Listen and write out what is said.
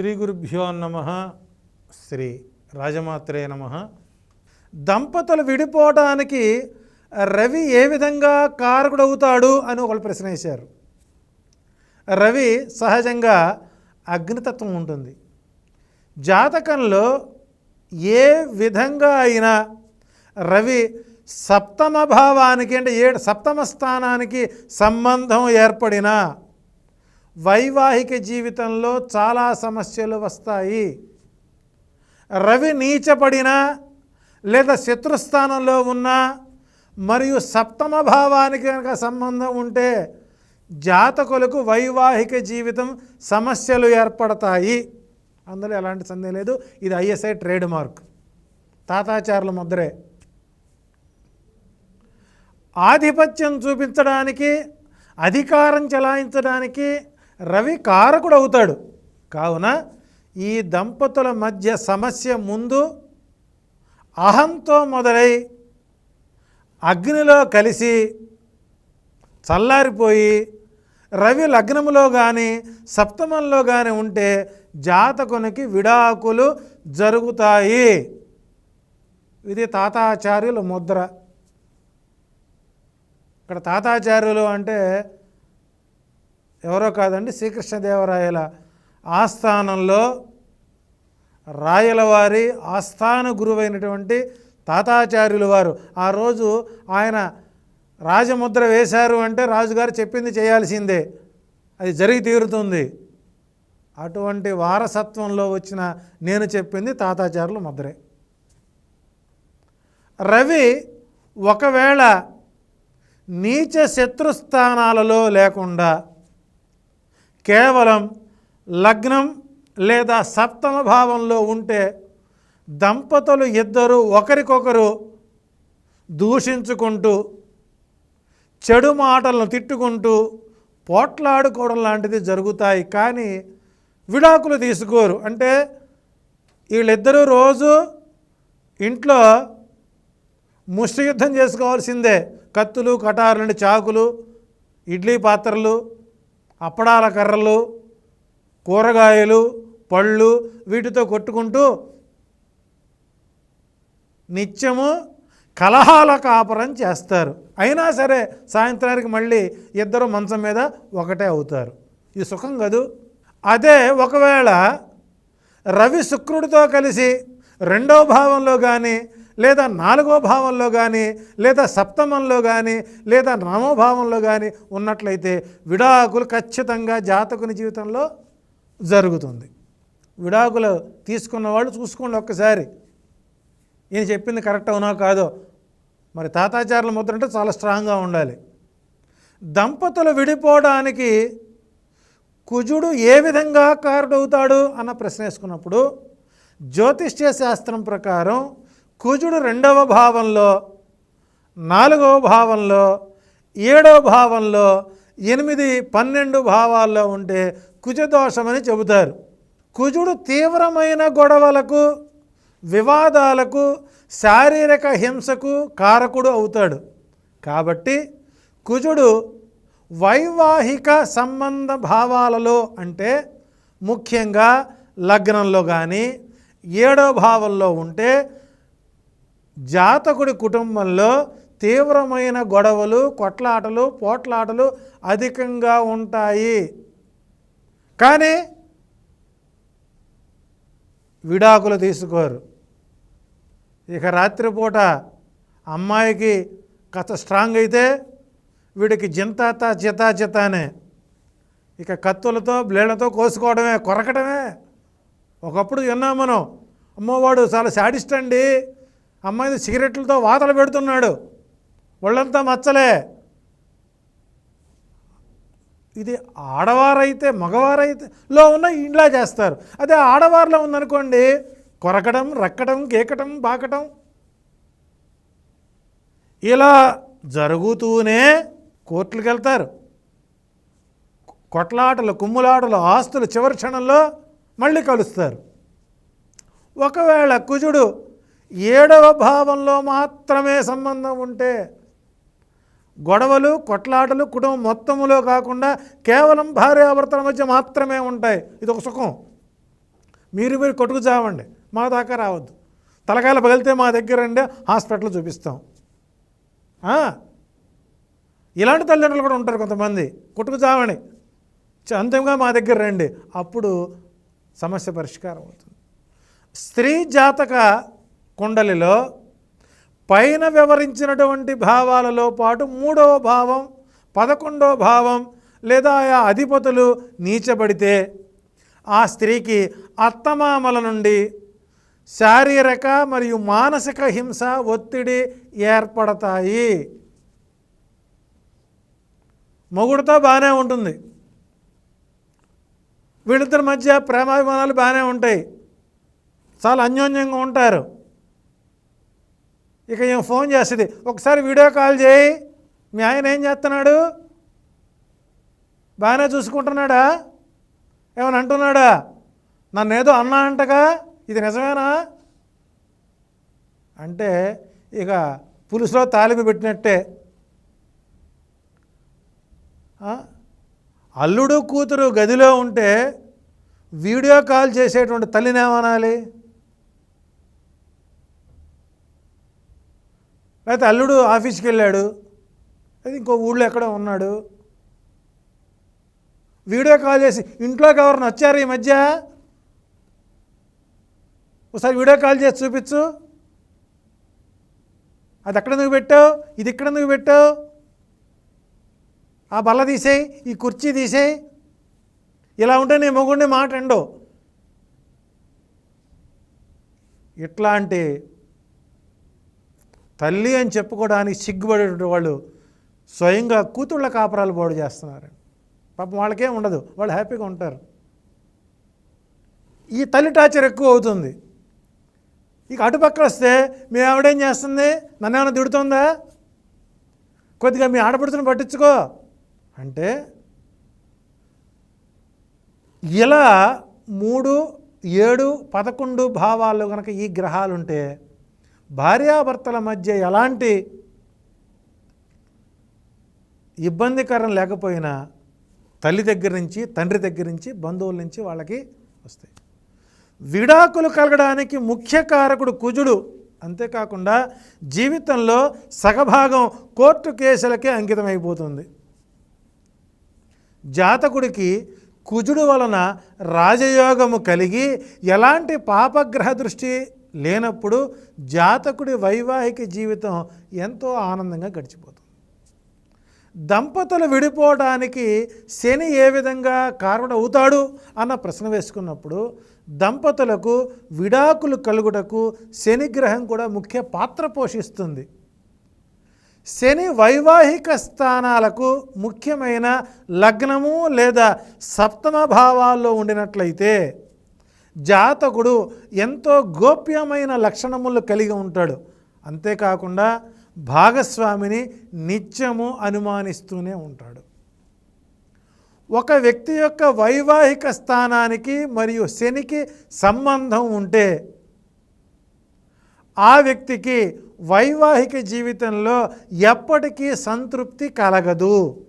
శ్రీ గురుభ్యో నమ. శ్రీ రాజమాత్రే నమ. దంపతులు విడిపోవడానికి రవి ఏ విధంగా కారకుడవుతాడు అని ఒకళ్ళు ప్రశ్న వేశారు రవి సహజంగా అగ్నితత్వం ఉంటుంది. జాతకంలో ఏ విధంగా అయినా రవి సప్తమ భావానికి అంటే ఏడు సప్తమ స్థానానికి సంబంధం ఏర్పడినా వైవాహిక జీవితంలో చాలా సమస్యలు వస్తాయి. రవి నీచపడినా లేదా శత్రుస్థానంలో ఉన్నా మరియు సప్తమ భావానికి కనుక సంబంధం ఉంటే జాతకులకు వైవాహిక జీవితం సమస్యలు ఏర్పడతాయి. అందులో ఎలాంటి సందేహం లేదు. ఇది ఐఎస్ఐ ట్రేడ్ మార్క్ తాతాచారుల ముద్రే. ఆధిపత్యం చూపించడానికి అధికారం చెలాయించడానికి రవి కారకుడు అవుతాడు కావున ఈ దంపతుల మధ్య సమస్య ముందు అహంతో మొదలై అగ్నిలో కలిసి చల్లారిపోయి రవి లగ్నములో కానీ సప్తమంలో కానీ ఉంటే జాతకునికి విడాకులు జరుగుతాయి. ఇది తాతాచార్యుల ముద్ర. ఇక్కడ తాతాచార్యులు అంటే ఎవరో కాదండి శ్రీకృష్ణదేవరాయల ఆస్థానంలో రాయలవారి ఆస్థాన గురువైనటువంటి తాతాచార్యులు వారు. ఆ రోజు ఆయన రాజముద్ర వేశారు అంటే రాజుగారు చెప్పింది చేయాల్సిందే. అది జరిగి తీరుతుంది. అటువంటి వారసత్వంలో వచ్చిన నేను చెప్పింది తాతాచారుల ముద్రే. రవి ఒకవేళ నీచ శత్రుస్థానాలలో లేకుండా కేవలం లగ్నం లేదా సప్తమ భావంలో ఉంటే దంపతులు ఇద్దరు ఒకరికొకరు దూషించుకుంటూ చెడు మాటలను తిట్టుకుంటూ పోట్లాడుకోవడం లాంటిది జరుగుతాయి. కానీ విడాకులు తీసుకోరు. అంటే వీళ్ళిద్దరూ రోజు ఇంట్లో ముష్టి యుద్ధం చేసుకోవాల్సిందే. కత్తులు కటారులు చాకులు ఇడ్లీ పాత్రలు అప్పడాల కర్రలు కూరగాయలు పళ్ళు వీటితో కొట్టుకుంటూ నిత్యము కలహాల కాపురం చేస్తారు. అయినా సరే సాయంత్రానికి మళ్ళీ ఇద్దరు మంచం మీద ఒకటే అవుతారు. ఇది సుఖం కదూ? అదే ఒకవేళ రవి శుక్రుడితో కలిసి రెండో భావంలో కానీ లేదా నాలుగో భావంలో కానీ లేదా సప్తమంలో కానీ లేదా నవమో భావంలో కానీ ఉన్నట్లయితే విడాకులు ఖచ్చితంగా జాతకుని జీవితంలో జరుగుతుంది. విడాకులు తీసుకున్న వాళ్ళు చూసుకోండి ఒక్కసారి. ఈయన చెప్పింది కరెక్ట్ అవునా కాదో? మరి తాతాచారుల ముద్ర అంటే చాలా స్ట్రాంగ్గా ఉండాలి. దంపతులు విడిపోవడానికి కుజుడు ఏ విధంగా కారుడవుతాడు? అన్న ప్రశ్న వేసుకున్నప్పుడు జ్యోతిష్య శాస్త్రం ప్రకారం కుజుడు రెండవ భావంలో నాలుగవ భావంలో ఏడవ భావంలో ఎనిమిది పన్నెండు భావాల్లో ఉంటే కుజదోషమని చెబుతారు. కుజుడు తీవ్రమైన గొడవలకు వివాదాలకు శారీరక హింసకు కారకుడు అవుతాడు. కాబట్టి కుజుడు వైవాహిక సంబంధ భావాలలో అంటే ముఖ్యంగా లగ్నంలో కానీ ఏడో భావంలో ఉంటే జాతకుడి కుటుంబంలో తీవ్రమైన గొడవలు కొట్లాటలు పోట్లాటలు అధికంగా ఉంటాయి. కానీ విడాకులు తీసుకోరు. ఇక రాత్రిపూట అమ్మాయికి కథ స్ట్రాంగ్ అయితే వీడికి జింతాత చితా చితానే ఇక కత్తులతో బ్లేడ్లతో కోసుకోవడమే కొరకడమే ఒకప్పుడు విన్నాం మనం అమ్మవాడు చాలా శాడిస్ట్ అండి. అమ్మాయి సిగరెట్లతో వాతలు పెడుతున్నాడు. ఒళ్ళంతా మచ్చలే. ఇది ఆడవారైతే మగవారైతే లో ఉన్న ఇంట్లో చేస్తారు. అదే ఆడవారిలో ఉందనుకోండి కొరకడం రక్కడం గీకటం బాకటం. ఇలా జరుగుతూనే కోర్టులకు వెళ్తారు. కొట్లాటలు కుమ్ములాటలు ఆస్తులు చివరి క్షణంలో మళ్ళీ కలుస్తారు. ఒకవేళ కుజుడు ఏడవ భావంలో మాత్రమే సంబంధం ఉంటే గొడవలు కొట్లాటలు కుటుంబం మొత్తములో కాకుండా కేవలం భార్యాభర్తల మధ్య మాత్రమే ఉంటాయి. ఇది ఒక సుఖం. మీరు మీరు కొట్టుకు చావండి. మా దాకా రావద్దు. తలకాయలు పగిలితే మా దగ్గర అండి హాస్పిటల్ చూపిస్తాం. ఇలాంటి తల్లిదండ్రులు కూడా ఉంటారు కొంతమంది. కొట్టుకు చావండి. చ- అంతిమంగా మా దగ్గర రండి. అప్పుడు సమస్య పరిష్కారం అవుతుంది. స్త్రీ జాతక కుండలిలో పైన వివరించినటువంటి భావాలలో పాటు మూడవ భావం పదకొండవ భావం లేదా ఆయా అధిపతులు నీచబడితే ఆ స్త్రీకి అత్తమామల నుండి శారీరక మరియు మానసిక హింస ఒత్తిడి ఏర్పడతాయి. మొగుడితో బాగానే ఉంటుంది. వీళ్ళిద్దరి మధ్య ప్రేమాభిమానాలు బాగానే ఉంటాయి. చాలా అన్యోన్యంగా ఉంటారు. ఇక ఏం ఫోన్ చేస్తుంది ఒకసారి వీడియో కాల్ చేయి మీ ఆయన ఏం చేస్తున్నాడు? బాగానే చూసుకుంటున్నాడా? ఏమైనా అంటున్నాడా? నన్ను ఏదో అన్నా అంటగా? ఇది నిజమేనా? అంటే ఇక పులుసులో తాలింపు పెట్టినట్టే. అల్లుడు కూతురు గదిలో ఉంటే వీడియో కాల్ చేసేటువంటి తల్లినేమనాలి లేకపోతే అల్లుడు ఆఫీస్కి వెళ్ళాడు. అది ఇంకో ఊళ్ళో ఎక్కడో ఉన్నాడు. వీడియో కాల్ చేసి ఇంట్లోకి ఎవరిని వచ్చారు ఈ మధ్య? ఒకసారి వీడియో కాల్ చేసి చూపించు. అది ఎక్కడ నువ్వు పెట్టావు? ఇది ఇక్కడ నువ్వు పెట్టావు? ఆ బల్ల తీసేయి ఈ కుర్చీ తీసేయి. ఇలా ఉంటే నీ మొగుడిని మాట ఎండు ఇట్లాంటి తల్లి అని చెప్పుకోవడానికి సిగ్గుపడేటువంటి వాళ్ళు స్వయంగా కూతుళ్ళ కాపురాలు బాడు చేస్తున్నారు. పాపం వాళ్ళకేం ఉండదు. వాళ్ళు హ్యాపీగా ఉంటారు. ఈ తల్లి టార్చర్ ఎక్కువ అవుతుంది. ఇక అటుపక్కన వస్తే మీ ఆవిడేం చేస్తుంది? నన్ను ఏమైనా తిడుతుందా? కొద్దిగా మీ ఆడపడుతుని పట్టించుకో. అంటే ఇలా మూడు ఏడు పదకొండు భావాలు కనుక ఈ గ్రహాలు ఉంటే భార్యాభర్తల మధ్య ఎలాంటి ఇబ్బందికరం లేకపోయినా తల్లి దగ్గర నుంచి తండ్రి దగ్గర నుంచి బంధువుల నుంచి వాళ్ళకి వస్తాయి. విడాకులు కలగడానికి ముఖ్య కారకుడు కుజుడు. అంతేకాకుండా జీవితంలో సగభాగం కోర్టు కేసులకే అంకితమైపోతుంది. జాతకుడికి కుజుడు వలన రాజయోగము కలిగి ఎలాంటి పాపగ్రహ దృష్టి లేనప్పుడు జాతకుడి వైవాహిక జీవితం ఎంతో ఆనందంగా గడిచిపోతుంది. దంపతులు విడిపోవడానికి శని ఏ విధంగా కారణం అవుతాడు అన్న ప్రశ్న వేసుకున్నప్పుడు దంపతులకు విడాకులు కలుగుటకు శని గ్రహం కూడా ముఖ్య పాత్ర పోషిస్తుంది. శని వైవాహిక స్థానాలకు ముఖ్యమైన లగ్నము లేదా సప్తమ భావాల్లో ఉండినట్లయితే జాతకుడు ఎంతో గోప్యమైన లక్షణములు కలిగి ఉంటాడు. అంతేకాకుండా భాగస్వామిని నిత్యము అనుమానిస్తూనే ఉంటాడు. ఒక వ్యక్తి యొక్క వైవాహిక స్థానానికి మరియు శనికి సంబంధం ఉంటే ఆ వ్యక్తికి వైవాహిక జీవితంలో ఎప్పటికీ సంతృప్తి కలగదు.